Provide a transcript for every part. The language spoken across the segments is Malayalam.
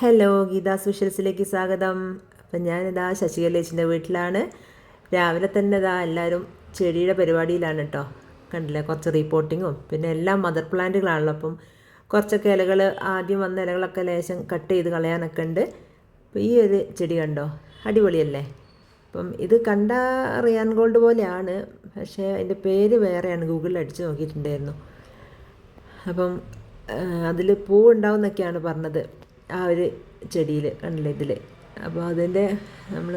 ഹലോ ഗീതാ സോഷ്യൽസിലേക്ക് സ്വാഗതം. അപ്പം ഞാനിതാ ശശികലേച്ചിന്റെ വീട്ടിലാണ്. രാവിലെ തന്നെ ഇതാ എല്ലാവരും ചെടിയുടെ പരിപാടിയിലാണ് കേട്ടോ. കണ്ടില്ലേ? കുറച്ച് റിപ്പോർട്ടിങ്ങും പിന്നെ എല്ലാം മദർ പ്ലാന്റുകളാണല്ലോ അപ്പം കുറച്ചൊക്കെ ഇലകൾ ആദ്യം വന്ന ഇലകളൊക്കെ ലേശം കട്ട് ചെയ്ത് കളയാനൊക്കെ ഉണ്ട്. അപ്പോൾ ഈ ഒരു ചെടി കണ്ടോ? അടിപൊളിയല്ലേ? അപ്പം ഇത് കണ്ട റിയാൻ ഗോൾഡ് പോലെയാണ്. പക്ഷേ അതിന്റെ പേര് വേറെയാണ്. ഗൂഗിളിൽ അടിച്ച് നോക്കിയിട്ടുണ്ടായിരുന്നു. അപ്പം അതിൽ പൂ ഉണ്ടാവും എന്നൊക്കെയാണ് പറഞ്ഞത്. ആ ഒരു ചെടിയിൽ കണ്ടില്ലേ ഇതിൽ അപ്പോൾ അതിന്റെ നമ്മൾ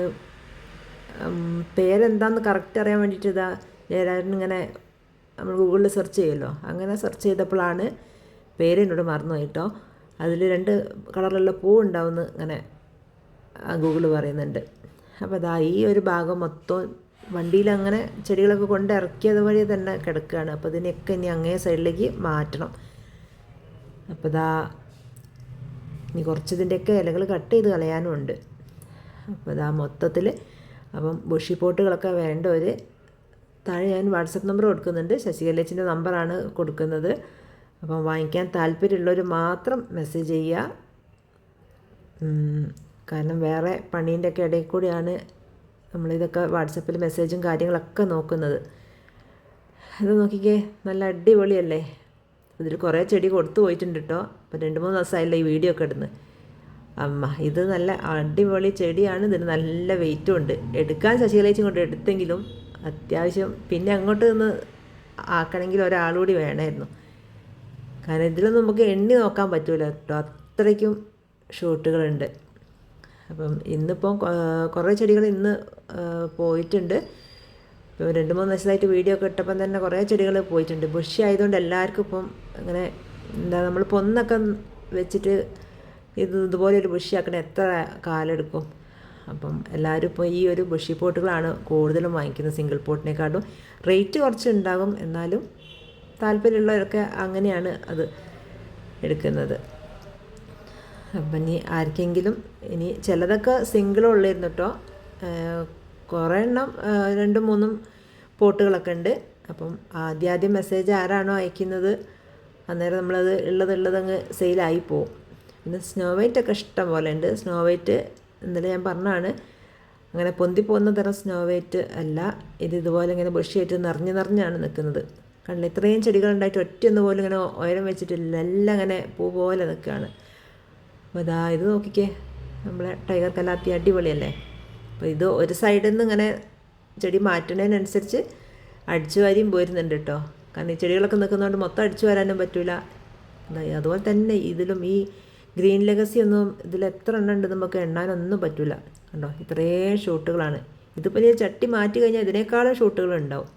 പേരെന്താന്ന് കറക്റ്റ് അറിയാൻ വേണ്ടിയിട്ട് ഇതാ ജയരാജൻ ഇങ്ങനെ നമ്മൾ ഗൂഗിളിൽ സെർച്ച് ചെയ്യുമല്ലോ അങ്ങനെ സെർച്ച് ചെയ്തപ്പോഴാണ് പേര് എന്നോട് മറന്നു കേട്ടോ അതിൽ രണ്ട് കളറിലുള്ള പൂ ഉണ്ടാവുമെന്ന് ഇങ്ങനെ ഗൂഗിൾ പറയുന്നുണ്ട്. അപ്പോൾ അതാ ഈ ഒരു ഭാഗം മൊത്തം വണ്ടിയിൽ അങ്ങനെ ചെടികളൊക്കെ കൊണ്ട് ഇറക്കിയത് വഴി തന്നെ കിടക്കുകയാണ് അപ്പോൾ ഇതിനെയൊക്കെ ഇനി അങ്ങേ സൈഡിലേക്ക് മാറ്റണം. അപ്പോൾ ഇതാ ഇനി കുറച്ച് ഇതിന്റെയൊക്കെ ഇലകൾ കട്ട് ചെയ്ത് കളയാനും ഉണ്ട് അപ്പോൾ ഇതാ മൊത്തത്തിൽ അപ്പം ബുഷി പോട്ടുകളൊക്കെ ഒരു താഴെ ഞാൻ വാട്സപ്പ് നമ്പർ കൊടുക്കുന്നുണ്ട്. ശശികലേച്ചിന്റെ നമ്പറാണ് കൊടുക്കുന്നത്. അപ്പം വാങ്ങിക്കാൻ താല്പര്യമുള്ളവർ മാത്രം മെസ്സേജ് ചെയ്യുക. കാരണം വേറെ പണീന്റെ ഒക്കെ ഇടയിൽ കൂടിയാണ് നമ്മളിതൊക്കെ വാട്സപ്പിൽ മെസ്സേജും കാര്യങ്ങളൊക്കെ നോക്കുന്നത്. അത് നോക്കിക്കേ നല്ല അടിപൊളിയല്ലേ? ഇതിൽ കുറേ ചെടി കൊടുത്തു പോയിട്ടുണ്ട് കേട്ടോ അപ്പോൾ രണ്ട് മൂന്ന് ദിവസമായില്ല ഈ വീഡിയോ ഒക്കെ ഇടുന്നത് അമ്മ ഇത് നല്ല അടിപൊളി ചെടിയാണ്. ഇതിന് നല്ല വെയിറ്റും ഉണ്ട്. എടുക്കാൻ ശശികലേച്ചും കൊണ്ട് എടുത്തെങ്കിലും അത്യാവശ്യം പിന്നെ അങ്ങോട്ട് നിന്ന് ആക്കണമെങ്കിൽ ഒരാളുകൂടി വേണമായിരുന്നു. കാരണം ഇതിലൊന്നും നമുക്ക് എണ്ണി നോക്കാൻ പറ്റില്ല കേട്ടോ അത്രയ്ക്കും ഷൂട്ടുകളുണ്ട്. അപ്പം ഇന്നിപ്പം കുറേ ചെടികൾ ഇന്ന് പോയിട്ടുണ്ട്. രണ്ട് മൂന്ന് ദിവസമായിട്ട് വീഡിയോ ഒക്കെ ഇട്ടപ്പം തന്നെ കുറേ ചെടികൾ പോയിട്ടുണ്ട്. ബുഷി ആയതുകൊണ്ട് എല്ലാവർക്കും ഇപ്പം അങ്ങനെ എന്താ നമ്മൾ പൊന്നൊക്കെ വെച്ചിട്ട് ഇത് ഇതുപോലെ ഒരു ബുഷി ആക്കണ എത്ര കാലെടുക്കും അപ്പം എല്ലാവരും ഇപ്പോൾ ഈ ഒരു ബുഷി പോട്ടുകളാണ് കൂടുതലും വാങ്ങിക്കുന്നത് സിംഗിൾ പോട്ടിനെക്കാട്ടും. റേറ്റ് കുറച്ച് ഉണ്ടാകും എന്നാലും താല്പര്യമുള്ളവരൊക്കെ അങ്ങനെയാണ് അത് എടുക്കുന്നത്. അപ്പം ഇനി ആർക്കെങ്കിലും ഇനി ചിലതൊക്കെ സിംഗിളുള്ളായിരുന്നു കേട്ടോ. കുറേ എണ്ണം രണ്ടും മൂന്നും പോട്ടുകളൊക്കെ ഉണ്ട്. അപ്പം ആദ്യാദ്യം ആദ്യം മെസ്സേജ് ആരാണോ അയക്കുന്നത് അന്നേരം നമ്മളത് ഉള്ളത് ഉള്ളത് അങ്ങ് സെയിലായി പോവും. പിന്നെ സ്നോ വൈറ്റ് ഒക്കെ ഇഷ്ടം പോലെ ഉണ്ട്. സ്നോ വൈറ്റ് ഇന്നലെ ഞാൻ പറഞ്ഞാണ് അങ്ങനെ പൊന്തി പോകുന്ന തരം സ്നോ വൈറ്റ് അല്ല. ഇത് ഇതുപോലെ ഇങ്ങനെ ബുഷിയായിട്ട് നിറഞ്ഞു നിറഞ്ഞാണ് നിൽക്കുന്നത്. കണ്ടില്ല ഇത്രയും ചെടികളുണ്ടായിട്ട് ഒറ്റയൊന്ന് പോലും ഇങ്ങനെ ഉയരം വെച്ചിട്ടില്ല. എല്ലാം അങ്ങനെ പൂ പോലെ നിൽക്കുകയാണ്. അപ്പോൾ ഇതാ ഇത് നോക്കിക്കേ. നമ്മളെ ടൈഗർ കലാത്തി അടിപൊളിയല്ലേ? അപ്പോൾ ഇത് ഒരു സൈഡിൽ നിന്ന് ഇങ്ങനെ ചെടി മാറ്റുന്നതിനനുസരിച്ച് അടിച്ചു വാരിയും പോരുന്നുണ്ട് കേട്ടോ കാരണം ഈ ചെടികളൊക്കെ നിൽക്കുന്നതുകൊണ്ട് മൊത്തം അടിച്ചു വരാനും പറ്റില്ല അതുപോലെ തന്നെ ഇതിലും ഈ ഗ്രീൻ ലെഗസി ഒന്നും ഇതിൽ എത്ര എണ്ണം ഉണ്ട് നമുക്ക് എണ്ണാനൊന്നും പറ്റില്ല കണ്ടോ? ഇത്രയും ഷൂട്ടുകളാണ്. ഇതിപ്പോൾ ഈ ചട്ടി മാറ്റി കഴിഞ്ഞാൽ ഇതിനേക്കാളും ഷൂട്ടുകൾ ഉണ്ടാവും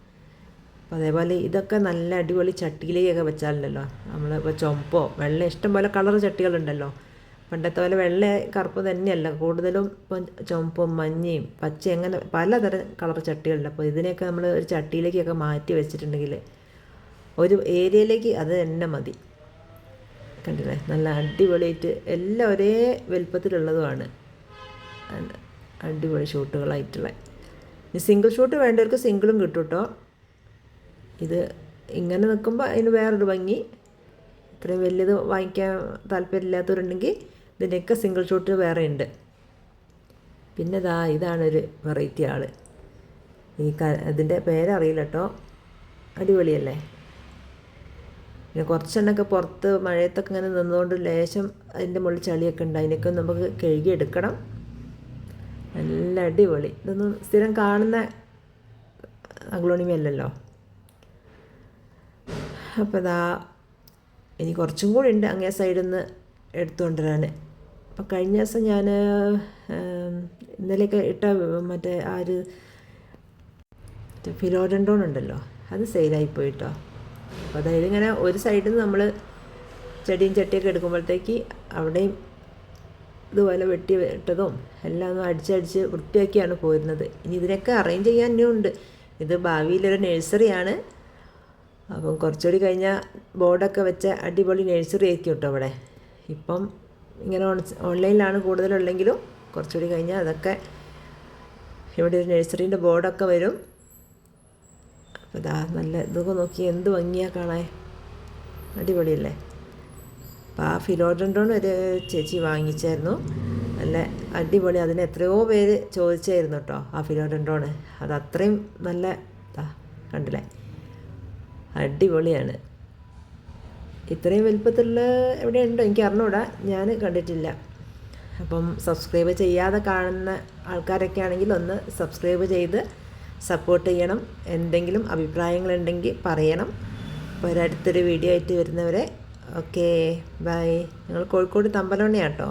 അപ്പോൾ അതേപോലെ ഇതൊക്കെ നല്ല അടിപൊളി ചട്ടിയിലേക്കൊക്കെ വെച്ചാലുണ്ടല്ലോ. നമ്മൾ ഇപ്പോൾ ചുമപ്പോ വെള്ളം ഇഷ്ടം പോലെ കളർ ചട്ടികളുണ്ടല്ലോ. പണ്ടത്തെ പോലെ വെള്ള കറുപ്പ് തന്നെയല്ല. കൂടുതലും ഇപ്പം ചുമപ്പും മഞ്ഞയും പച്ച അങ്ങനെ പലതരം കളർ ചട്ടികളുണ്ട്. അപ്പോൾ ഇതിനെയൊക്കെ നമ്മൾ ഒരു ചട്ടിയിലേക്കൊക്കെ മാറ്റി വെച്ചിട്ടുണ്ടെങ്കിൽ ഒരു ഏരിയയിലേക്ക് അത് തന്നെ മതി. കണ്ടില്ലേ? നല്ല അടിപൊളിയായിട്ട് എല്ലാം ഒരേ വലുപ്പത്തിലുള്ളതുമാണ്. അടിപൊളി ഷൂട്ടുകളായിട്ടുള്ള. സിംഗിൾ ഷൂട്ട് വേണ്ടവർക്ക് സിംഗിളും കിട്ടും കേട്ടോ ഇത് ഇങ്ങനെ നിൽക്കുമ്പോൾ അതിന് വേറൊരു ഭംഗി. ഇത്രയും വലിയത് വാങ്ങിക്കാൻ താല്പര്യമില്ലാത്തവരുണ്ടെങ്കിൽ ഇതിന്റെയൊക്കെ സിംഗിൾ ഷോട്ട് വേറെ ഉണ്ട് പിന്നെ ഇതാ ഇതാണൊരു വെറൈറ്റി ആൾ ഈ ക ഇതിന്റെ പേരറിയില്ല കേട്ടോ അടിപൊളിയല്ലേ? പിന്നെ കുറച്ചെണ്ണൊക്കെ പുറത്ത് മഴയത്തൊക്കെ ഇങ്ങനെ നിന്നുകൊണ്ട് ലേശം അതിന്റെ മുകളിൽ ചളിയൊക്കെ ഉണ്ട്. അതിനൊക്കെ നമുക്ക് കഴുകിയെടുക്കണം നല്ല അടിപൊളി. ഇതൊന്നും സ്ഥിരം കാണുന്ന അഗ്ലോണിമയല്ലല്ലോ. അപ്പോൾ ഇതാ ഇനി കുറച്ചും കൂടി ഉണ്ട് അങ്ങേ സൈഡിൽ നിന്ന് എടുത്തുകൊണ്ടുവരാൻ അപ്പോൾ കഴിഞ്ഞ ദിവസം ഞാൻ ഇന്നലെയൊക്കെ ഇട്ട മറ്റേ ആ ഒരു ഫിലോഡൻഡോൺ ഉണ്ടല്ലോ അത് സെയിലായി പോയിട്ടോ അപ്പോൾ അതായത് ഇങ്ങനെ ഒരു സൈഡിൽ നിന്ന് നമ്മൾ ചെടിയും ചട്ടിയൊക്കെ എടുക്കുമ്പോഴത്തേക്ക് അവിടെയും ഇതുപോലെ വെട്ടി ഇട്ടതും എല്ലാം ഒന്ന് അടിച്ചടിച്ച് വൃത്തിയാക്കിയാണ് പോരുന്നത് ഇനി ഇതിനൊക്കെ അറേഞ്ച് ചെയ്യാൻ ഉണ്ട്. ഇത് ഭാവിയിലൊരു നഴ്സറിയാണ് അപ്പം കുറച്ചുകൂടി കഴിഞ്ഞാൽ ബോർഡൊക്കെ വെച്ച അടിപൊളി നഴ്സറി ആയിരിക്കും കേട്ടോ അവിടെ. ഇപ്പം ഇങ്ങനെ ഓൺലൈനിലാണ് കൂടുതലുള്ളെങ്കിലും കുറച്ചുകൂടി കഴിഞ്ഞാൽ അതൊക്കെ ഇവിടെ ഒരു നഴ്സറീന്റെ ബോർഡൊക്കെ വരും. അപ്പോൾ ഇതാ നല്ല ഇതൊക്കെ നോക്കി എന്ത് ഭംഗിയാ കാണാൻ. അടിപൊളിയല്ലേ? അപ്പോൾ ആ ഫിലോഡൻഡോൺ ഒരു ചേച്ചി വാങ്ങിച്ചായിരുന്നു. നല്ല അടിപൊളി. അതിന് എത്രയോ പേര് ചോദിച്ചായിരുന്നു കേട്ടോ ആ ഫിലോഡൻഡോൺ അത് അത്രയും നല്ല ഇതാ കണ്ടില്ലേ? അടിപൊളിയാണ്. ഇത്രയും വലുപ്പത്തിലുള്ള എവിടെ ഉണ്ടോ എനിക്ക് അറിഞ്ഞൂടാ. ഞാൻ കണ്ടിട്ടില്ല. അപ്പം സബ്സ്ക്രൈബ് ചെയ്യാതെ കാണുന്ന ആൾക്കാരൊക്കെ ആണെങ്കിൽ ഒന്ന് സബ്സ്ക്രൈബ് ചെയ്ത് സപ്പോർട്ട് ചെയ്യണം. എന്തെങ്കിലും അഭിപ്രായങ്ങളുണ്ടെങ്കിൽ പറയണം. അപ്പോൾ ഒരടുത്തൊരു വീഡിയോ ആയിട്ട് വരുന്നവരെ ഓക്കേ ബൈ. നിങ്ങൾ കോഴിക്കോട് തമ്പലോണിയാട്ടോ